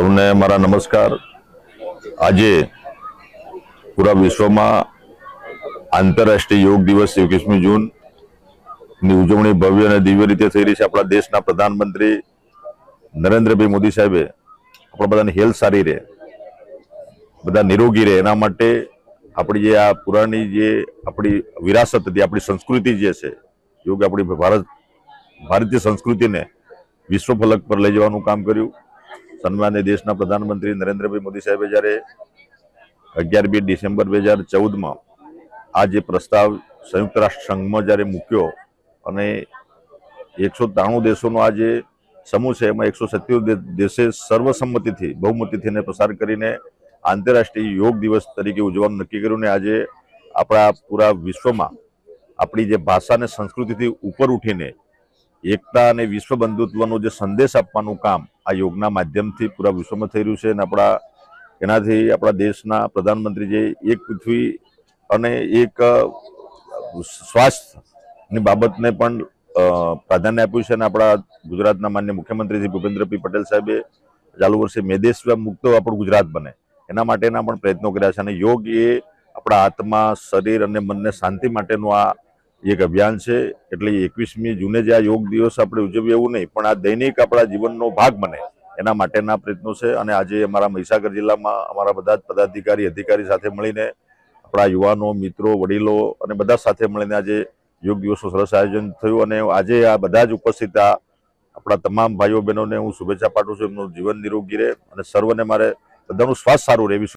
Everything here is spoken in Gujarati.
સૌને મારા નમસ્કાર. આજે પૂરા વિશ્વમાં આંતરરાષ્ટ્રીય યોગ દિવસ એકવીસમી જૂનની ઉજવણી ભવ્ય અને દિવ્ય રીતે થઈ રહી છે. આપણા દેશના પ્રધાનમંત્રી નરેન્દ્રભાઈ મોદી સાહેબે આપણા બધાની હેલ્થ સારી રહે, બધા નિરોગી રહે. એના માટે આપણી જે આ પુરાણી જે આપણી વિરાસત હતી, આપણી સંસ્કૃતિ જે છે, યોગ આપણી ભારત, ભારતીય સંસ્કૃતિને વિશ્વ ફલક પર લઈ જવાનું કામ કર્યું. સન્માન્ય દેશના પ્રધાનમંત્રી નરેન્દ્રભાઈ મોદી સાહેબે જ્યારે અગિયારમી ડિસેમ્બર બે હજાર ચૌદમાં આ જે પ્રસ્તાવ સંયુક્ત રાષ્ટ્ર સંઘમાં જ્યારે મૂક્યો અને એકસો ત્રાણું દેશોનો આ જે સમૂહ છે, એમાં એકસો સત્યોતેર દેશે સર્વસંમતિથી, બહુમતીથી એને પસાર કરીને આંતરરાષ્ટ્રીય યોગ દિવસ તરીકે ઉજવવાનું નક્કી કર્યું ને આજે આપણા પૂરા વિશ્વમાં આપણી જે ભાષા અને સંસ્કૃતિથી ઉપર ઉઠીને એકતા અને વિશ્વ બંધુત્વનો જે સંદેશ આપવાનું કામ આ યોગના માધ્યમથી પૂરા વિશ્વમાં થઈ રહ્યું છે અને આપણા એનાથી આપણા દેશના પ્રધાનમંત્રી જે એક પૃથ્વી અને એક સ્વાસ્થ્યની બાબતને પણ પ્રાધાન્ય આપ્યું છે અને આપણા ગુજરાતના માન્ય મુખ્યમંત્રી શ્રી ભૂપેન્દ્રભાઈ પટેલ સાહેબે ચાલુ વર્ષે મેદેશ મુક્ત આપણું ગુજરાત બને. એના માટેના પણ પ્રયત્નો કર્યા છે અને યોગ એ આપણા આત્મા, શરીર અને મનને શાંતિ માટેનું આ એક અભિયાન છે, એટલે એકવીસમી જૂને જે આ યોગ દિવસ આપણે ઉજવીએ એવું નહીં, પણ આ દૈનિક આપણા જીવનનો ભાગ બને, એના માટેના પ્રયત્નો છે. અને આજે અમારા મહીસાગર જિલ્લામાં અમારા બધા જ પદાધિકારી, અધિકારી સાથે મળીને આપણા યુવાનો, મિત્રો, વડીલો અને બધા સાથે મળીને આજે યોગ દિવસનું સરસ આયોજન થયું. અને આજે આ બધા જ ઉપસ્થિત આ આપણા તમામ ભાઈઓ બહેનોને હું શુભેચ્છા પાઠવું છું. એમનું જીવન નિરોગી રહે અને સર્વને મારે બધાનું સ્વાસ્થ્ય સારું રહે એવી